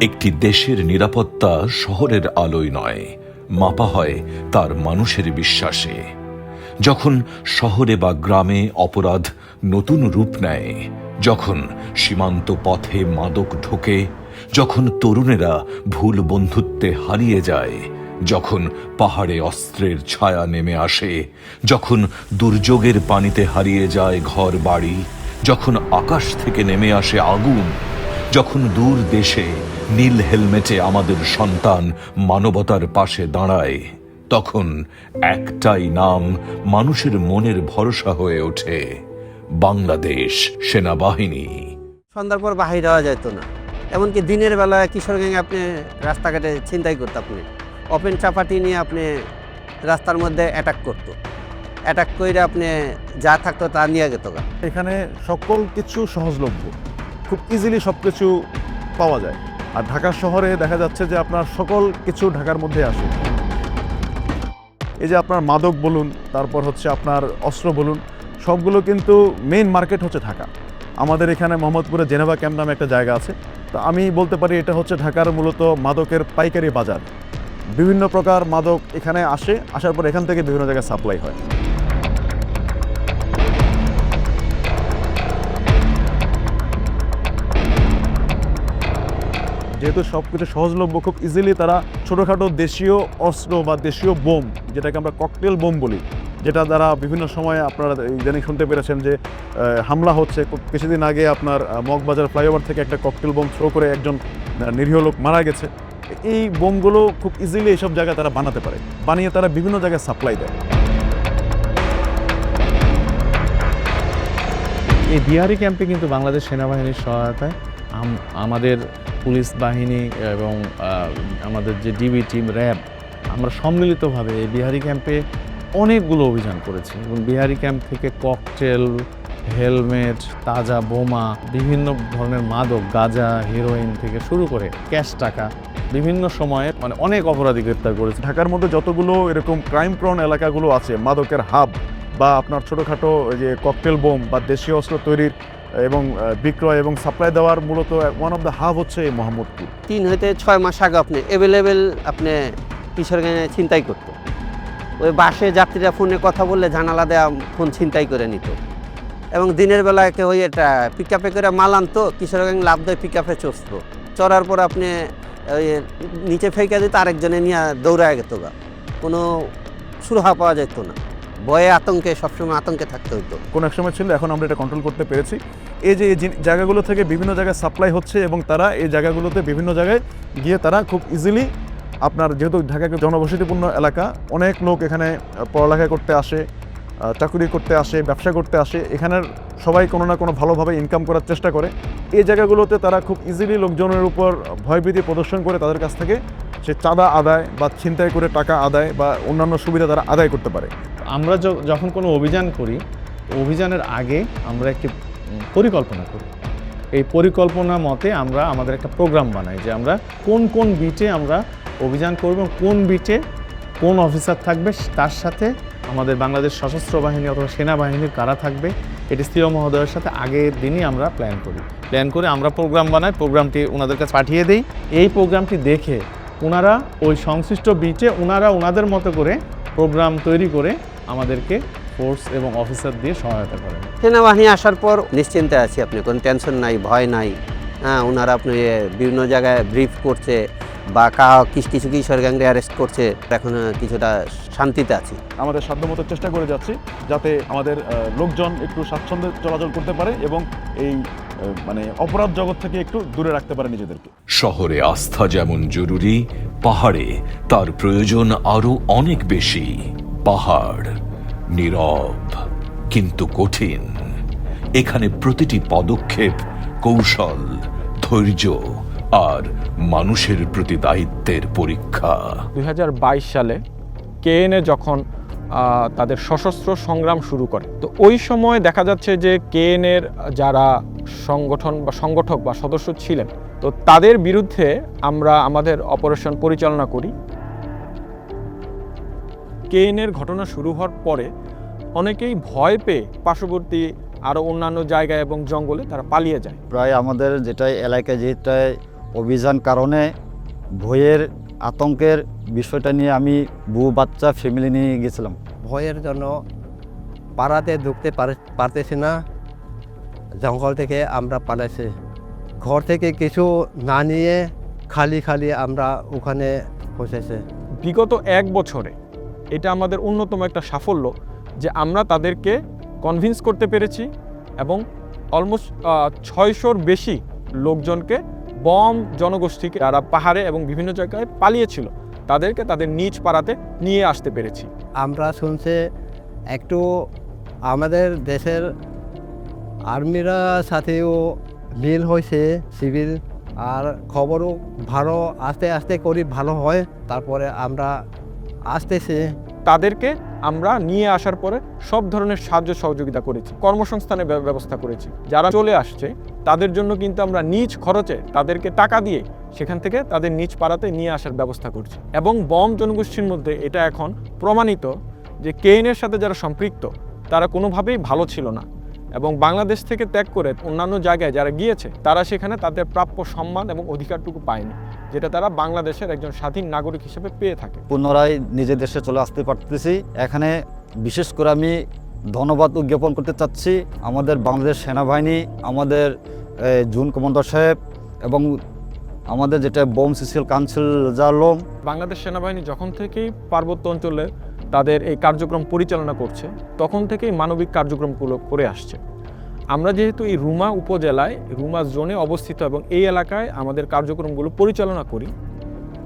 একটি দেশের নিরাপত্তা শহরের আলোয় নয়, মাপা হয় তার মানুষের বিশ্বাসে। যখন শহরে বা গ্রামে অপরাধ নতুন রূপ নেয়, যখন সীমান্ত পথে মাদক ঢোকে, যখন তরুণেরা ভুল বন্ধুত্বে হারিয়ে যায়, যখন পাহাড়ে অস্ত্রের ছায়া নেমে আসে, যখন দুর্যোগের পানিতে হারিয়ে যায় ঘর বাড়ি যখন আকাশ থেকে নেমে আসে আগুন যখন দূর দেশে নীল হেলমেটে আমাদের সন্তান মানবতার পাশে দাঁড়ায় তখন একটাই নাম মানুষের মনের ভরসা হয়ে ওঠে বাংলাদেশ সেনাবাহিনী। সন্ধ্যার পর বাহির হওয়া যেত না। এমনকি দিনের বেলা কিশোরগঞ্জে আপনি রাস্তাঘাটে ছিনতাই করতো আপনি। ওপেন চাপাটি নিয়ে আপনি রাস্তার মধ্যে অ্যাটাক করতো। অ্যাটাক করে আপনি যা থাকতো তা নিয়ে যেত এখানে সকল কিছু সহজলভ্য। খুব ইজিলি সব কিছু পাওয়া যায়। আর ঢাকা শহরে দেখা যাচ্ছে যে আপনার সকল কিছু ঢাকার মধ্যে আসে। এই যে আপনার মাদক বলুন, তারপর হচ্ছে আপনার অস্ত্র বলুন, সবগুলো কিন্তু মেইন মার্কেট হচ্ছে ঢাকা। আমাদের এখানে মোহাম্মদপুরে জেনেভা ক্যাম্প নামে একটা জায়গা আছে। তো আমি বলতে পারি এটা হচ্ছে ঢাকার মূলত মাদকের পাইকারি বাজার। বিভিন্ন প্রকার মাদক এখানে আসে, আসার পর এখান থেকে বিভিন্ন জায়গায় সাপ্লাই হয়। যেহেতু সব কিছু সহজলভ্য, খুব ইজিলি তারা ছোটোখাটো দেশীয় অস্ত্র বা দেশীয় বোম, যেটাকে আমরা ককটেল বোম বলি, যেটা দ্বারা বিভিন্ন সময়ে আপনারা ইদানিং শুনতে পেরেছেন যে হামলা হচ্ছে। কিছুদিন আগে আপনার মগবাজার ফ্লাইওভার থেকে একটা ককটেল বোম থ্রো করে একজন নিরীহ লোক মারা গেছে। এই বোমগুলো খুব ইজিলি এইসব জায়গায় তারা বানাতে পারে। বানিয়ে তারা বিভিন্ন জায়গায় সাপ্লাই দেয়। এই বিহারি ক্যাম্পে কিন্তু বাংলাদেশ সেনাবাহিনীর সহায়তায় আমাদের পুলিশ বাহিনী এবং আমাদের যে ডিবি টিম, র্যাব, আমরা সম্মিলিতভাবে এই বিহারি ক্যাম্পে অনেকগুলো অভিযান করেছি এবং বিহারি ক্যাম্প থেকে ককটেল, হেলমেট, তাজা বোমা, বিভিন্ন ধরনের মাদক, গাঁজা, হিরোইন থেকে শুরু করে ক্যাশ টাকা, বিভিন্ন সময়ে মানে অনেক অপরাধী গ্রেপ্তার করেছে। ঢাকার মধ্যে যতগুলো এরকম ক্রাইম প্রন এলাকাগুলো আছে, মাদকের হাব বা আপনার ছোটোখাটো যে ককটেল বোম বা দেশীয় অস্ত্র তৈরির এবং বিক্রয় এবং সাপ্লাই দেওয়ার মূলত ওয়ান অফ দ্য হাব হচ্ছে এই মোহাম্মদপুর। তিন হইতে ছয় মাস আগে আপনি অ্যাভেলেবেল আপনি কিশোরগঞ্জে ছিনতাই করতো। ওই বাসে যাত্রীরা ফোনে কথা বললে জানালা দেওয়া ফোন ছিনতাই করে নিত। এবং দিনের বেলায় কেউ এটা পিক আপে করে মাল আনতো, কিশোরগঞ্জ লাভ দেয় পিক আপে চড়তো চড়ার পর আপনি ওই নিচে ফেঁকে দিত, আরেকজনে নিয়ে দৌড়ায় গেত গা কোনো সুরাহা পাওয়া যেত না। ভয়ে আতঙ্কে, সবসময় আতঙ্কে থাকতে হতো কোন এক সময় ছিল, এখন আমরা এটা কন্ট্রোল করতে পেরেছি। এই যে এই জায়গাগুলো থেকে বিভিন্ন জায়গায় সাপ্লাই হচ্ছে এবং তারা এই জায়গাগুলোতে বিভিন্ন জায়গায় গিয়ে তারা খুব ইজিলি আপনার যেহেতু ঢাকা একটা জনবসতিপূর্ণ এলাকা, অনেক লোক এখানে পড়ালেখা করতে আসে চাকরি করতে আসে, ব্যবসা করতে আসে, এখানের সবাই কোনো না কোনো ভালোভাবে ইনকাম করার চেষ্টা করে। এই জায়গাগুলোতে তারা খুব ইজিলি লোকজনের উপর ভয়ভীতি প্রদর্শন করে তাদের কাছ থেকে সে চাঁদা আদায় বা ছিনতাই করে টাকা আদায় বা অন্যান্য সুবিধা তারা আদায় করতে পারে। আমরা যখন কোনো অভিযান করি, অভিযানের আগে আমরা একটি পরিকল্পনা করি। এই পরিকল্পনা মতে আমরা আমাদের একটা প্রোগ্রাম বানাই যে আমরা কোন কোন বিটে আমরা অভিযান করব কোন বিটে কোন অফিসার থাকবে, তার সাথে আমাদের বাংলাদেশ সশস্ত্র বাহিনী অথবা সেনাবাহিনীর কারা থাকবে, এটি স্থির মহোদয়ের সাথে আগের দিনই আমরা প্ল্যান করি। প্ল্যান করে আমরা প্রোগ্রাম বানাই, প্রোগ্রামটি ওনাদের কাছে পাঠিয়ে দিই। এই প্রোগ্রামটি দেখে ওনারা ওই সংশ্লিষ্ট বিটে ওনারা ওনাদের মতো করে প্রোগ্রাম তৈরি করে আমাদেরকে ফোর্স এবং অফিসার দিয়ে সহায়তা করেন। সেনাবাহিনী আসার পর নিশ্চিন্তে আছি আপনি কোনো টেনশন নাই ভয় নাই। হ্যাঁ ওনারা আপনি বিভিন্ন জায়গায় ব্রিফ করছে বা কা কিছু কিছু কিশোর গ্যাংরে অ্যারেস্ট করছে। এখন কিছুটা শান্তিতে আছি। আমাদের সাধ্যমতো চেষ্টা করে যাচ্ছি যাতে আমাদের লোকজন একটু স্বাচ্ছন্দ্যে চলাচল করতে পারে এবং এই মানে অপরাধ জগৎ থেকে একটু দূরে রাখতে পারে নিজেদেরকে। শহরে আস্থা যেমন জরুরি পাহাড়ে তার প্রয়োজন আরও অনেক বেশি। পাহাড় নীরব কিন্তু কঠিন। এখানে প্রতিটি পদক্ষেপ কৌশল ধৈর্য আর মানুষের প্রতি দায়িত্বের পরীক্ষা। দুই হাজার বাইশ সালে কেএনএ যখন তাদের সশস্ত্র সংগ্রাম শুরু করে। তো ওই সময় দেখা যাচ্ছে যে কেএনএর যারা সংগঠন বা সংগঠক বা সদস্য ছিলেন, তো তাদের বিরুদ্ধে আমরা আমাদের অপারেশন পরিচালনা করি। কেএনএর ঘটনা শুরু হওয়ার পরে অনেকেই ভয় পেয়ে পার্শ্ববর্তী আরও অন্যান্য জায়গায় এবং জঙ্গলে তারা পালিয়ে যায়। প্রায় আমাদের যেটাই এলাকায় যেটাই অভিযান কারণে ভয়ের আতঙ্কের বিষয়টা নিয়ে আমি বউ বাচ্চা ফ্যামিলি নিয়ে গেছিলাম। ভয়ের জন্য পাড়াতে ঢুকতে পারে- পারতেছি না। জঙ্গল থেকে আমরা পালাইছি। ঘর থেকে কিছু না নিয়ে খালি খালি আমরা ওখানে বসেছে। বিগত এক বছরে এটা আমাদের অন্যতম একটা সাফল্য যে আমরা তাদেরকে কনভিন্স করতে পেরেছি এবং অলমোস্ট ছয়শোর বেশি লোকজনকে বম জনগোষ্ঠীকে যারা পাহাড়ে এবং বিভিন্ন জায়গায় পালিয়েছিল, তাদেরকে তাদের নিজ পাড়াতে নিয়ে আসতে পেরেছি। আমরা শুনছে একটু আমাদের দেশের আর্মিরা সাথেও মিল হয়েছে, সিভিল, আর খবরও ভালো আস্তে আস্তে করি ভালো হয়, তারপরে আমরা আসতেছে। তাদেরকে আমরা নিয়ে আসার পরে সব ধরনের সাহায্য সহযোগিতা করেছি, কর্মসংস্থানের ব্যবস্থা করেছি। যারা চলে আসছে, তাদের জন্য কিন্তু আমরা নিজ খরচে তাদেরকে টাকা দিয়ে সেখান থেকে তাদের নিজ পাড়াতে নিয়ে আসার ব্যবস্থা করছি। এবং বম জনগোষ্ঠীর মধ্যে এটা এখন প্রমাণিত যে কেএনের সাথে যারা সম্পৃক্ত, তারা কোনোভাবেই ভালো ছিল না। এবং বাংলাদেশ থেকে ত্যাগ করে অন্যান্য জায়গায় যারা গিয়েছে তারা সেখানে তাদের প্রাপ্য সম্মান এবং অধিকারটুকু পায়নি যেটা তারা বাংলাদেশের একজন স্বাধীন নাগরিক হিসেবে পেয়ে থাকে। পুনরায় নিজের দেশে চলে আসতে পারতেছি। এখানে বিশেষ করে আমি ধন্যবাদ উজ্ঞাপন করতে চাচ্ছি আমাদের বাংলাদেশ সেনাবাহিনী আমাদের জুন কমান্ডার সাহেব এবং আমাদের যেটা বোম সিসিএল কাউন্সিল জালম বাংলাদেশ সেনাবাহিনী যখন থেকেই পার্বত্য অঞ্চলে তাদের এই কার্যক্রম পরিচালনা করছে তখন থেকেই মানবিক কার্যক্রমগুলো করে আসছে। আমরা যেহেতু এই রুমা উপজেলায় রুমা জোনে অবস্থিত এবং এই এলাকায় আমাদের কার্যক্রমগুলো পরিচালনা করি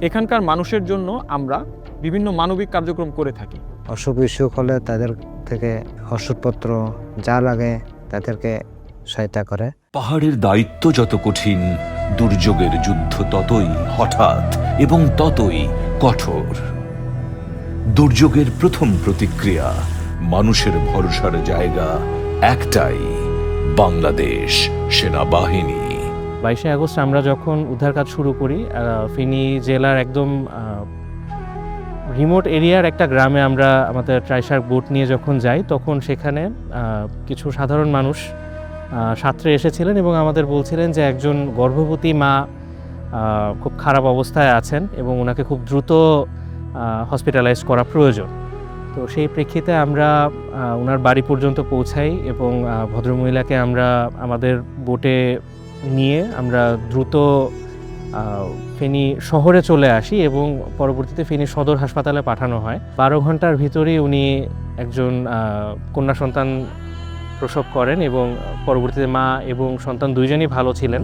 এখানকার মানুষের জন্য আমরা বিভিন্ন মানবিক কার্যক্রম করে থাকি। অসুখ বিসুখ হলে তাদের থেকে ওষুধপত্র যা লাগে তাদেরকে সহায়তা করে। পাহাড়ের দায়িত্ব যত কঠিন দুর্যোগের যুদ্ধ ততই হঠাৎ এবং ততই কঠোর। দুর্যোগের প্রথম প্রতিক্রিয়া, মানুষের ভরসার জায়গা একটাই, বাংলাদেশ সেনাবাহিনী। বাইশে আগস্ট আমরা যখন উদ্ধার কাজ শুরু করি ফেনী জেলার একদম রিমোট এরিয়ার একটা গ্রামে আমরা আমাদের ট্রাইশার্ক বোট নিয়ে যখন যাই, তখন সেখানে কিছু সাধারণ মানুষ সাঁতরে এসেছিলেন এবং আমাদের বলছিলেন যে একজন গর্ভবতী মা খুব খারাপ অবস্থায় আছেন এবং ওনাকে খুব দ্রুত হসপিটালাইজ করা প্রয়োজন। তো সেই প্রেক্ষিতে আমরা ওনার বাড়ি পর্যন্ত পৌঁছাই এবং ভদ্রমহিলাকে আমরা আমাদের বোটে নিয়ে আমরা দ্রুত ফেনী শহরে চলে আসি এবং পরবর্তীতে ফেনী সদর হাসপাতালে পাঠানো হয়। বারো ঘণ্টার ভিতরেই উনি একজন কন্যা সন্তান প্রসব করেন এবং পরবর্তীতে মা এবং সন্তান দুইজনই ভালো ছিলেন।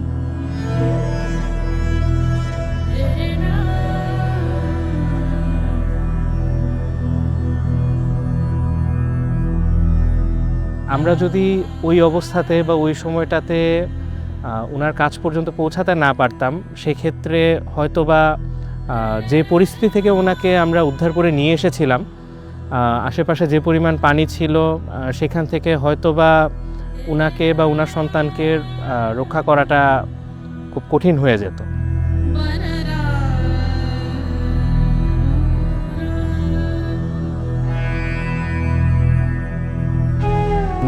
আমরা যদি ওই অবস্থাতে বা ওই সময়টাতে ওনার কাজ পর্যন্ত পৌঁছাতে না পারতাম সেক্ষেত্রে হয়তোবা আহ, যে পরিস্থিতি থেকে ওনাকে আমরা উদ্ধার করে নিয়ে এসেছিলাম আশেপাশে যে পরিমাণ পানি ছিল সেখান থেকে হয়তো বা ওনাকে বা ওনার সন্তানকে রক্ষা করাটা খুব কঠিন হয়ে যেত।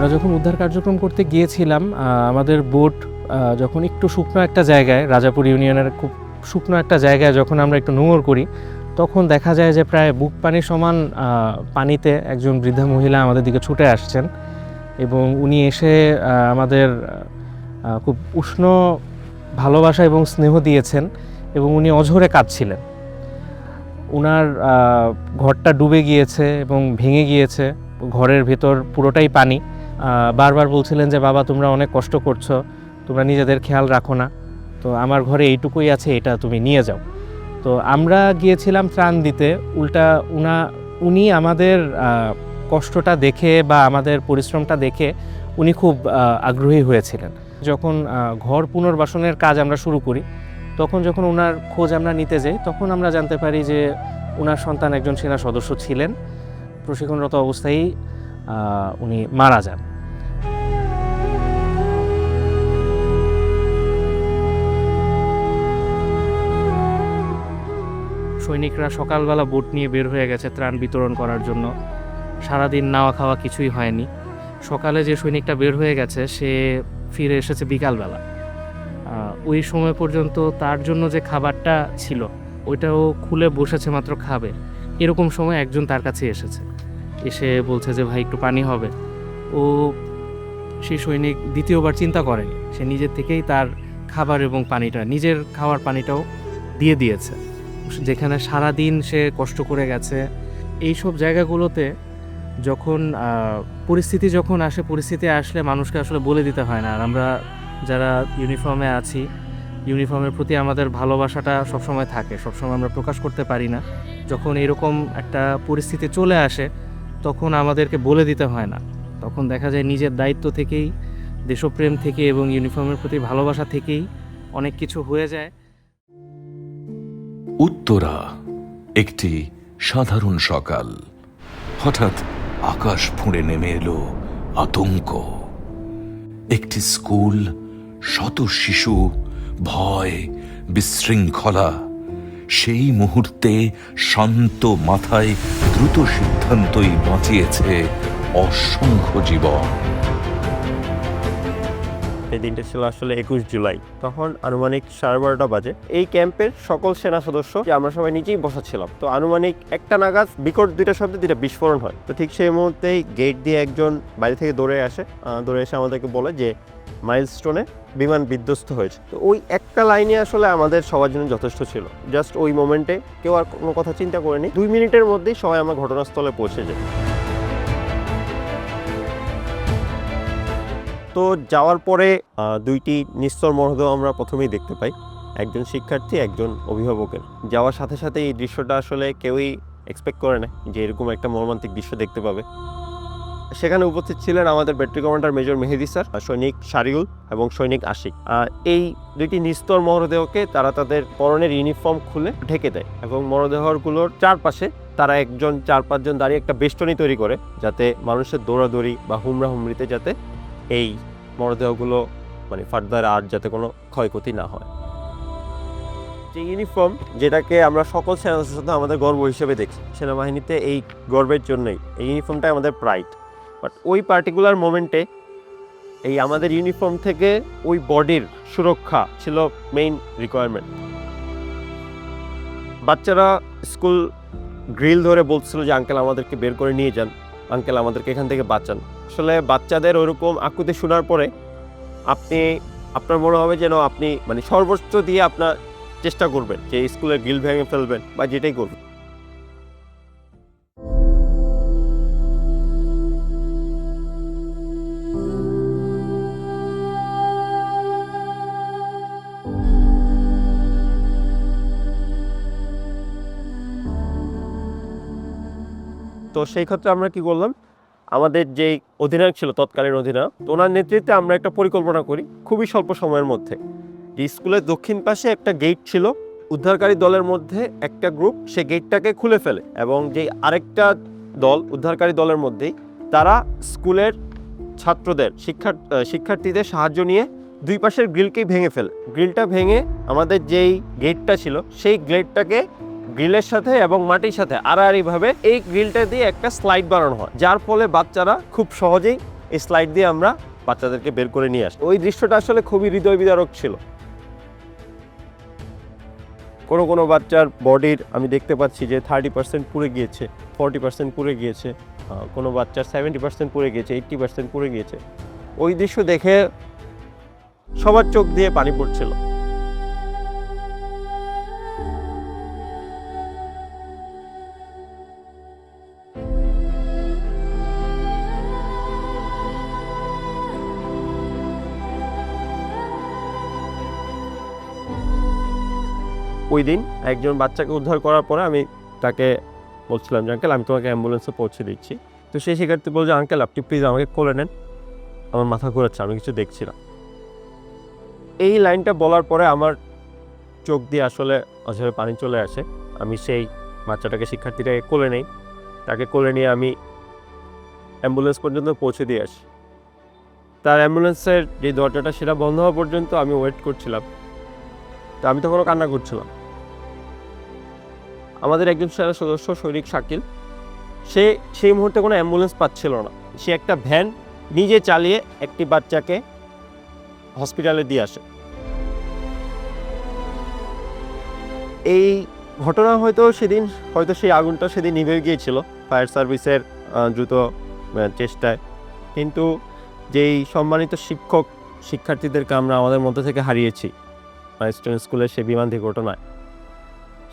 আমরা যখন উদ্ধার কার্যক্রম করতে গিয়েছিলাম আমাদের বোট যখন একটু শুকনো একটা জায়গায়, রাজাপুর ইউনিয়নের খুব শুকনো একটা জায়গায় যখন আমরা একটু নোঙর করি, তখন দেখা যায় যে প্রায় বুক পানি সমান পানিতে একজন বৃদ্ধা মহিলা আমাদের দিকে ছুটে আসছেন এবং উনি এসে আমাদের খুব উষ্ণ ভালোবাসা এবং স্নেহ দিয়েছেন এবং উনি অঝরে কাঁদছিলেন। ওনার ঘরটা ডুবে গিয়েছে এবং ভেঙে গিয়েছে, ঘরের ভেতর পুরোটাই পানি। বারবার বলছিলেন যে, বাবা, তোমরা অনেক কষ্ট করছ, তোমরা নিজেদের খেয়াল রাখো না। তো আমার ঘরে এইটুকুই আছে, এটা তুমি নিয়ে যাও। তো আমরা গিয়েছিলাম ত্রাণ দিতে। উল্টা উনা, উনি আমাদের কষ্টটা দেখে বা আমাদের পরিশ্রমটা দেখে উনি খুব আগ্রহী হয়েছিলেন। যখন ঘর পুনর্বাসনের কাজ আমরা শুরু করি, তখন যখন ওনার খোঁজ আমরা নিতে যাই, তখন আমরা জানতে পারি যে ওনার সন্তান একজন সেনা সদস্য ছিলেন। প্রশিক্ষণরত অবস্থায় উনি মারা যান। সৈনিকরা সকালবেলা বোট নিয়ে বের হয়ে গেছে ত্রাণ বিতরণ করার জন্য। সারাদিন নাওয়া খাওয়া কিছুই হয়নি। সকালে যে সৈনিকটা বের হয়ে গেছে, সে ফিরে এসেছে বিকালবেলা। ওই সময় পর্যন্ত তার জন্য যে খাবারটা ছিল, ওইটাও খুলে বসেছে মাত্র খাবে। এরকম সময় একজন তার কাছে এসেছে। এসে বলছে যে, ভাই, একটু পানি হবে। ও সেই সৈনিক দ্বিতীয়বার চিন্তা করেনি। সে নিজের থেকেই তার খাবার এবং পানিটা, নিজের খাওয়ার পানিটাও দিয়ে দিয়েছে। যেখানে সারা দিন সে কষ্ট করে গেছে। এই সব জায়গাগুলোতে যখন পরিস্থিতি যখন আসে, পরিস্থিতি আসলে মানুষকে আসলে বলে দিতে হয় না। আর আমরা যারা ইউনিফর্মে আছি, ইউনিফর্মের প্রতি আমাদের ভালোবাসাটা সবসময় থাকে। সবসময় আমরা প্রকাশ করতে পারি না। যখন এরকম একটা পরিস্থিতি চলে আসে তখন আমাদেরকে বলে দিতে হয় না। তখন দেখা যায় নিজের দায়িত্ব থেকেই, দেশপ্রেম থেকে এবং ইউনিফর্মের প্রতি ভালোবাসা থেকেই অনেক কিছু হয়ে যায়। উত্তরা, একটি সাধারণ সকাল। হঠাৎ আকাশ ফুঁড়ে নেমে এলো আতঙ্ক। একটি স্কুল, শত শিশু, ভয়, বিশৃঙ্খলা, সেই মুহূর্তে শান্ত মাথায় দ্রুত সিদ্ধান্তই বাঁচিয়েছে অসংখ্য জীবন। এই দিনটা ছিল আসলে একুশ জুলাই। তখন আনুমানিক সাড়ে বারোটা বাজে। এই ক্যাম্পের সকল সেনা সদস্য যে আমরা সবাই নিচেই বসা ছিলাম। তো আনুমানিক একটা নাগাদ বিকট দুইটা শব্দে দুইটা বিস্ফোরণ হয়। তো ঠিক সেই মুহূর্তেই গেট দিয়ে একজন বাইরে থেকে দৌড়ে আসে। দৌড়ে এসে আমাদেরকে বলে যে মাইলস্টোনে বিমান বিধ্বস্ত হয়েছে। তো ওই একটা লাইনে আসলে আমাদের সবার জন্য যথেষ্ট ছিল। জাস্ট ওই মোমেন্টে কেউ আর কোনো কথা চিন্তা করেনি। দুই মিনিটের মধ্যেই সবাই আমরা ঘটনাস্থলে পৌঁছে যাই তো যাওয়ার পরে দুইটি নিস্তর মরদেহ আমরা প্রথমেই দেখতে পাই। একজন শিক্ষার্থী, একজন অভিভাবকের। যাওয়ার সাথে সাথে এই দৃশ্যটা আসলে কেউই এক্সপেক্ট করে না যে এরকম একটা মর্মান্তিক দৃশ্য দেখতে পাবে। সেখানে উপস্থিত ছিলেন আমাদের battery commander major Mehedi sir, সৈনিক শারিউল এবং সৈনিক আশিক। এই দুইটি নিস্তর মরদেহকে তারা তাদের পরনের ইউনিফর্ম খুলে ঢেকে দেয় এবং মরদেহগুলোর চারপাশে তারা একজন চার পাঁচজন দাঁড়িয়ে একটা বেষ্টনী তৈরি করে যাতে মানুষের দৌড়াদৌড়ি বা হুমরা হুমরিতে যাতে এই মরদেহগুলো মানে ফার্দার আর যাতে কোনো ক্ষয়ক্ষতি না হয়। যে ইউনিফর্ম যেটাকে আমরা সকল সেনা আমাদের গর্ব হিসেবে দেখি, সেনাবাহিনীতে এই গর্বের জন্যই। এই ইউনিফর্মটাই আমাদের প্রাইড বাট ওই পার্টিকুলার মোমেন্টে এই আমাদের ইউনিফর্ম থেকে ওই বডির সুরক্ষা ছিল মেইন রিকোয়ারমেন্ট বাচ্চারা স্কুল গ্রিল ধরে বলছিল যে আঙ্কেল আমাদেরকে বের করে নিয়ে যান। আঙ্কেল আমাদেরকে এখান থেকে বাঁচান। আসলে বাচ্চাদের ওরকম আকুতি শোনার পরে আপনি, আপনার মনে হবে যেন আপনি মানে সর্বোচ্চ দিয়ে আপনার চেষ্টা করবেন যে স্কুলের গিল ভেঙে ফেলবেন বা যেটাই করবেন সেই ক্ষেত্রে আমরা কি করলাম? আমাদের যেই অধিনায়ক ছিল, তৎকালীন অধিনায়ক ওনার নেতৃত্বে আমরা একটা পরিকল্পনা করি খুবই স্বল্প সময়ের মধ্যে। যে স্কুলের দক্ষিণ পাশে একটা গেট ছিল, উদ্ধারকারী দলের মধ্যে একটা গ্রুপ সে গেটটাকে খুলে ফেলে এবং যে আরেকটা দল, উদ্ধারকারী দলের মধ্যেই, তারা স্কুলের ছাত্রদের, শিক্ষার শিক্ষার্থীদের সাহায্য নিয়ে দুই পাশের গ্রিলকেই ভেঙে ফেলে। গ্রিলটা ভেঙে আমাদের যেই গেটটা ছিল, সেই গেটটাকে গ্রিলের সাথে এবং মাটির সাথে আড়াআড়িভাবে এই গ্রিলটা দিয়ে একটা স্লাইড বানানো হয়। যার ফলে বাচ্চারা খুব সহজেই এই স্লাইড দিয়ে আমরা বাচ্চাদেরকে বের করে নিয়ে আসি। ওই দৃশ্যটা আসলে খুবই হৃদয় বিদারক ছিল। কোনো কোনো বাচ্চার বডির আমি দেখতে পাচ্ছি যে থার্টি পার্সেন্ট পুড়ে গিয়েছে, ফর্টি পার্সেন্ট পুড়ে গিয়েছে কোনো বাচ্চার সেভেন্টি পার্সেন্ট পুড়ে গিয়েছে, এইট্টি পার্সেন্ট পুড়ে গিয়েছে। ওই দৃশ্য দেখে সবার চোখ দিয়ে পানি পড়ছিল। ওই দিন একজন বাচ্চাকে উদ্ধার করার পরে আমি তাকে বলছিলাম যে, আঙ্কেল, আমি তোমাকে অ্যাম্বুলেন্সে পৌঁছে দিচ্ছি। তো সেই শিক্ষার্থী বলছে আঙ্কেল, আপনি প্লিজ আমাকে কোলে নেন। আমার মাথা ঘোরাচ্ছে, আমি কিছু দেখছি না এই লাইনটা বলার পরে আমার চোখ দিয়ে আসলে অঝরে পানি চলে আসে। আমি সেই বাচ্চাটাকে, শিক্ষার্থীটাকে কোলে নেই। তাকে কোলে নিয়ে আমি অ্যাম্বুলেন্স পর্যন্ত পৌঁছে দিয়ে আসি। তার অ্যাম্বুলেন্সের যে দরজাটা, সেটা বন্ধ হওয়া পর্যন্ত আমি ওয়েট করছিলাম। তো আমি তখনও কান্না করছিলাম। আমাদের একজন সেনা সদস্য সৈনিক শাকিল, সে সেই মুহূর্তে কোনো অ্যাম্বুলেন্স পাচ্ছিল না। সে একটা ভ্যান নিজে চালিয়ে একটি বাচ্চাকে হসপিটালে দিয়ে আসে। এই ঘটনা হয়তো সেদিন, হয়তো সেই আগুনটা সেদিন নিভে গিয়েছিল ফায়ার সার্ভিসের দ্রুত চেষ্টায়। কিন্তু যেই সম্মানিত শিক্ষক, শিক্ষার্থীদেরকে আমরা আমাদের মধ্যে থেকে হারিয়েছি স্টুডেন্ট স্কুলের সেই বিমান্তি ঘটনায়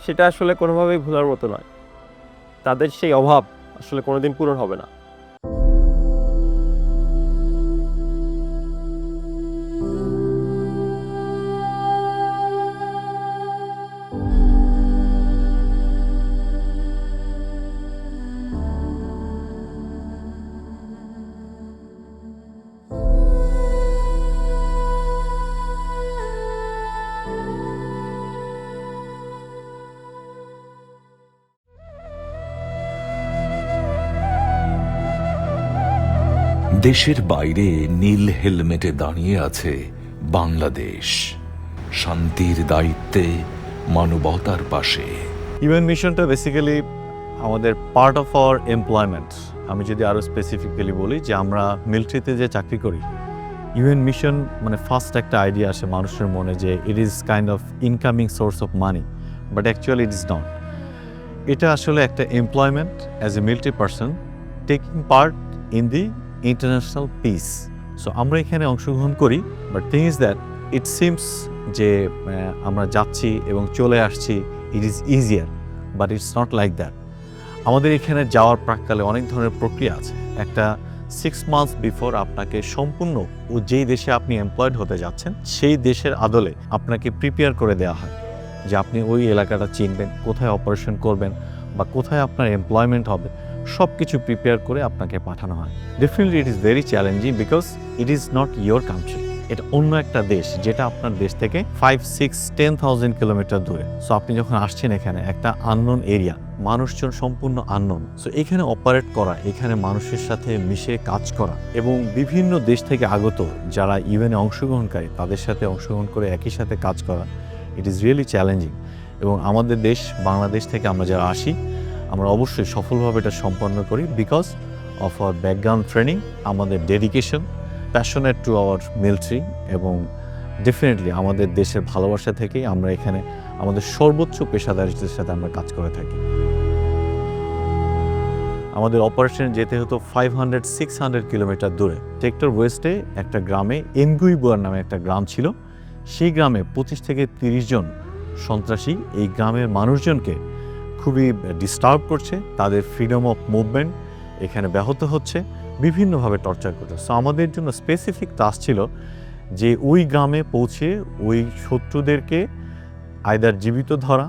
সেটা আসলে কোনোভাবেই ভোলার মতো নয়। তাদের সেই অভাব আসলে কোনোদিন পূরণ হবে না। দেশের বাইরে নীল হেলমেটে দাঁড়িয়ে আছে বাংলাদেশ। শান্তির দায়িত্বে মানবতার পাশে। ইউএন মিশনটা বেসিক্যালি আমাদের পার্ট অফ আওয়ার এমপ্লয়মেন্ট আমি যদি আরও স্পেসিফিক্যালি বলি যে আমরা মিলিটারিতে যে চাকরি করি ইউএন মিশন মানে ফার্স্ট একটা আইডিয়া আসে মানুষের মনে যে it is kind of incoming source of money but actually it is not এটা আসলে একটা employment as a military person taking part in the international peace so আমরা এখানে অংশগ্রহণ করি but thing is that it seems যে আমরা যাচ্ছি এবং চলে আসছি it is easier but it's not like that আমাদের এখানে যাওয়ার প্রাককালে অনেক ধরনের প্রক্রিয়া আছে। একটা সিক্স মান্থস বিফোর আপনাকে সম্পূর্ণ ও যেই দেশে আপনি এমপ্লয়েড হতে যাচ্ছেন, সেই দেশের আদলে আপনাকে প্রিপেয়ার করে দেওয়া হয় যে আপনি ওই এলাকাটা চিনবেন, কোথায় অপারেশন করবেন বা কোথায় আপনার এমপ্লয়মেন্ট হবে। সব কিছু প্রিপেয়ার করে আপনাকে পাঠানো হয়। Definitely it is very challenging because it is not your country এটা অন্য একটা দেশ, যেটা আপনার দেশ থেকে five six ten thousand kilometre দূরে। সো আপনি যখন আসছেন এখানে, একটা আননোন এরিয়া মানুষজন সম্পূর্ণ আননোন সো এখানে অপারেট করা, এখানে মানুষের সাথে মিশে কাজ করা এবং বিভিন্ন দেশ থেকে আগত যারা ইভেনে অংশগ্রহণকারী, তাদের সাথে অংশগ্রহণ করে একই সাথে কাজ করা ইট ইজ রিয়েলি চ্যালেঞ্জিং এবং আমাদের দেশ, বাংলাদেশ থেকে আমরা যারা আসি আমরা অবশ্যই সফলভাবে এটা সম্পন্ন করি because of our background training আমাদের dedication passionate to our military এবং ডেফিনেটলি আমাদের দেশের ভালোবাসা থেকেই আমরা এখানে আমাদের সর্বোচ্চ পেশাদারিত্বের সাথে আমরা কাজ করে থাকি। আমাদের অপারেশনে যেতে হতো five hundred six hundred kilometre দূরে। টেক্টর ওয়েস্টে একটা গ্রামে এনগুইবুয়ার নামে একটা গ্রাম ছিল। সেই গ্রামে পঁচিশ থেকে তিরিশ জন সন্ত্রাসী এই গ্রামের মানুষজনকে খুবই ডিস্টার্ব করছে, তাদের ফ্রিডম অফ মুভমেন্ট এখানে ব্যাহত হচ্ছে, বিভিন্নভাবে টর্চার করছে। সো আমাদের জন্য স্পেসিফিক টাস্ক ছিল যে ওই গ্রামে পৌঁছে ওই শত্রুদেরকে আয়দার জীবিত ধরা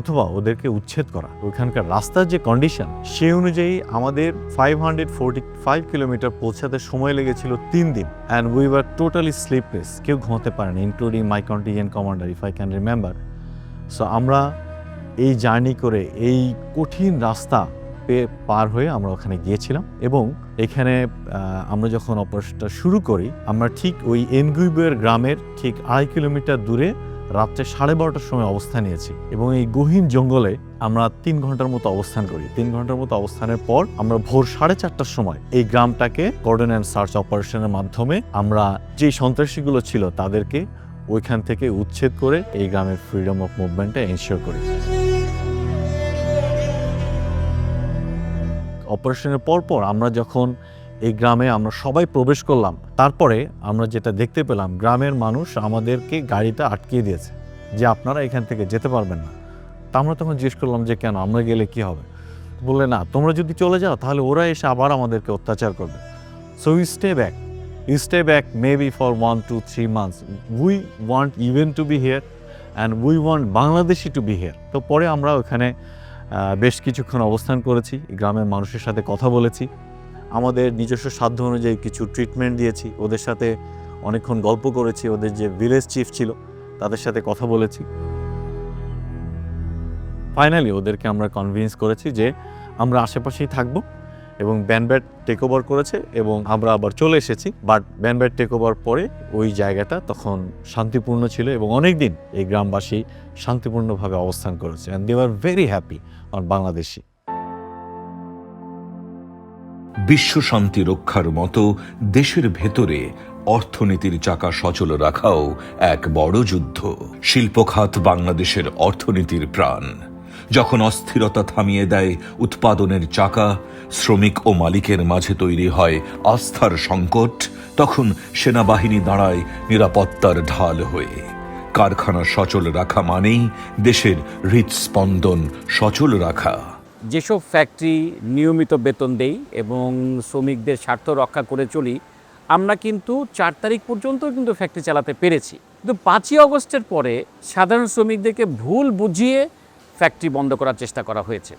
অথবা ওদেরকে উচ্ছেদ করা। ওইখানকার রাস্তার যে কন্ডিশন সেই অনুযায়ী আমাদের five hundred forty five kilometre পৌঁছাতে সময় লেগেছিল তিন দিন। And we were totally sleepless কেউ ঘুমাতে পারেনি including my contingent commander if I can remember so আমরা এই জার্নি করে এই কঠিন রাস্তা পার হয়ে আমরা ওখানে গিয়েছিলাম এবং এখানে আমরা যখন অপারেশনটা শুরু করি, আমরা ঠিক ওই এনগুইবের গ্রামের ঠিক আড়াই কিলোমিটার দূরে রাত্রে সাড়ে বারোটার সময় অবস্থান নিয়েছি এবং এই গহীন জঙ্গলে আমরা তিন ঘণ্টার মতো অবস্থান করি। তিন ঘণ্টার মতো অবস্থানের পর আমরা ভোর সাড়ে চারটার সময় এই গ্রামটাকে কর্ডন অ্যান্ড সার্চ অপারেশনের মাধ্যমে আমরা যে সন্ত্রাসীগুলো ছিল তাদেরকে ওইখান থেকে উচ্ছেদ করে এই গ্রামের ফ্রিডম অফ মুভমেন্টটা এনশিওর করি। অপারেশনের পরপর আমরা যখন এই গ্রামে আমরা সবাই প্রবেশ করলাম, তারপরে আমরা যেটা দেখতে পেলাম, গ্রামের মানুষ আমাদেরকে গাড়িটা আটকিয়ে দিয়েছে যে আপনারা এখান থেকে যেতে পারবেন না। তা আমরা তখন জিজ্ঞেস করলাম যে কেন, আমরা গেলে কি হবে? বললে, না, তোমরা যদি চলে যাও, তাহলে ওরা এসে আবার আমাদেরকে অত্যাচার করবে। So you stay back you stay back may be for one two three months we want even to be here and we want Bangladeshi to be here তো পরে আমরা ওখানে বেশ কিছুক্ষণ অবস্থান করেছি, গ্রামের মানুষের সাথে কথা বলেছি। আমাদের নিজস্ব সাধ্য অনুযায়ী কিছু ট্রিটমেন্ট দিয়েছি, ওদের সাথে অনেকক্ষণ গল্প করেছি, ওদের যে ভিলেজ চিফ ছিল, তাদের সাথে কথা বলেছি। ফাইনালি ওদেরকে আমরা কনভিন্স করেছি যে আমরা আশেপাশেই থাকব। এবং ব্যানব্যাট টেক ওভার করেছে এবং আমরা আবার চলে এসেছি। বাট ব্যানব্যাট টেক ওভার পরে ওই জায়গাটা তখন শান্তিপূর্ণ ছিল এবং অনেক দিন এই গ্রামবাসী শান্তিপূর্ণভাবে অবস্থান করেছে। And they are very happy on Bangladeshi বিশ্ব শান্তি রক্ষার মতো দেশের ভেতরে অর্থনীতির চাকা সচল রাখাও এক বড় যুদ্ধ। শিল্পখাত বাংলাদেশের অর্থনীতির প্রাণ। যখন অস্থিরতা থামিয়ে দেয় উৎপাদনের চাকা, শ্রমিক ও মালিকের মাঝে তৈরি হয় আস্থার সংকট, তখন সেনাবাহিনী দাঁড়ায় নিরাপত্তার ঢাল হয়ে। কারখানা সচল রাখা মানেই দেশের হৃদস্পন্দন সচল রাখা। যেসব ফ্যাক্টরি নিয়মিত বেতন দেই এবং শ্রমিকদের স্বার্থ রক্ষা করে চলি, আমরা কিন্তু চার তারিখ পর্যন্ত কিন্তু ফ্যাক্টরি চালাতে পেরেছি। কিন্তু পাঁচই অগস্টের পরে সাধারণ শ্রমিকদেরকে ভুল বুঝিয়ে ফ্যাক্টরি বন্ধ করার চেষ্টা করা হয়েছে।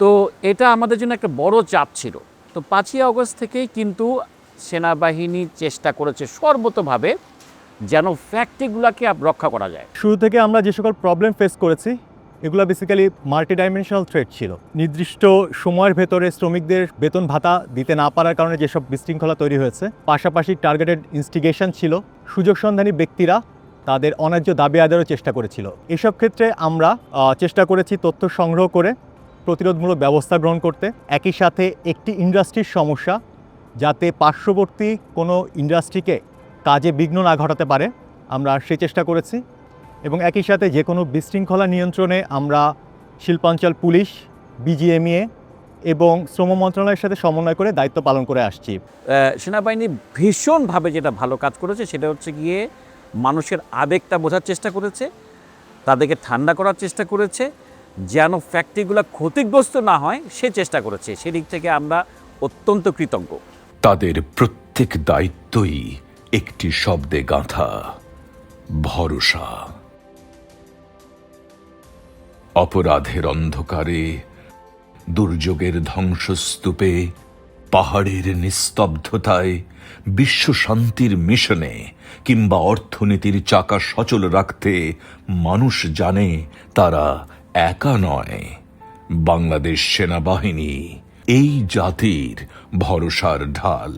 তো এটা আমাদের জন্য একটা বড় চাপ ছিল। তো পাঁচই অগস্ট থেকেই কিন্তু সেনাবাহিনী চেষ্টা করেছে সর্বতভাবে যেন ফ্যাক্টরিগুলোকে রক্ষা করা যায়। শুরু থেকে আমরা যে সকল প্রবলেম ফেস করেছি, এগুলো বেসিক্যালি মাল্টি ডাইমেনশনাল থ্রেড ছিল। নির্দিষ্ট সময়ের ভেতরে শ্রমিকদের বেতন ভাতা দিতে না পারার কারণে যেসব বিশৃঙ্খলা তৈরি হয়েছে, পাশাপাশি টার্গেটেড ইনস্টিগেশন ছিল। সুযোগ সন্ধানী ব্যক্তিরা তাদের অন্যায্য দাবি আদায়েরও চেষ্টা করেছিল। এসব ক্ষেত্রে আমরা চেষ্টা করেছি তথ্য সংগ্রহ করে, প্রতিরোধমূলক ব্যবস্থা গ্রহণ করতে। একই সাথে একটি ইন্ডাস্ট্রির সমস্যা, যাতে পার্শ্ববর্তী কোনো ইন্ডাস্ট্রিকে কাজে বিঘ্ন না ঘটাতে পারে, আমরা সে চেষ্টা করেছি। এবং একই সাথে যে কোনো বিশৃঙ্খলা নিয়ন্ত্রণে আমরা শিল্পাঞ্চল পুলিশ, বিজিএমইএ এবং শ্রম মন্ত্রণালয়ের সাথে সমন্বয় করে দায়িত্ব পালন করে আসছি। সেনাবাহিনী ভীষণভাবে যেটা ভালো কাজ করেছে, সেটা হচ্ছে গিয়ে মানুষের আবেগটা বোঝার চেষ্টা করেছে, তাদেরকে ঠান্ডা করার চেষ্টা করেছে, যেন ফ্যাক্টরিগুলো ক্ষতিগ্রস্ত না হয়, সে চেষ্টা করেছে। সেদিক থেকে আমরা অত্যন্ত কৃতজ্ঞ। তাদের প্রত্যেক দায়িত্বই একটি শব্দে গাঁথা, ভরসা। অপরাধের অন্ধকারে, দুর্যোগের ধ্বংসস্তূপে পাহাড়ের নিস্তব্ধতায়, বিশ্ব শান্তির মিশনে কিংবা অর্থনীতির চাকা সচল রাখতে মানুষ জানে তারা একা নয়। বাংলাদেশ সেনাবাহিনী, এই জাতির ভরসার ঢাল।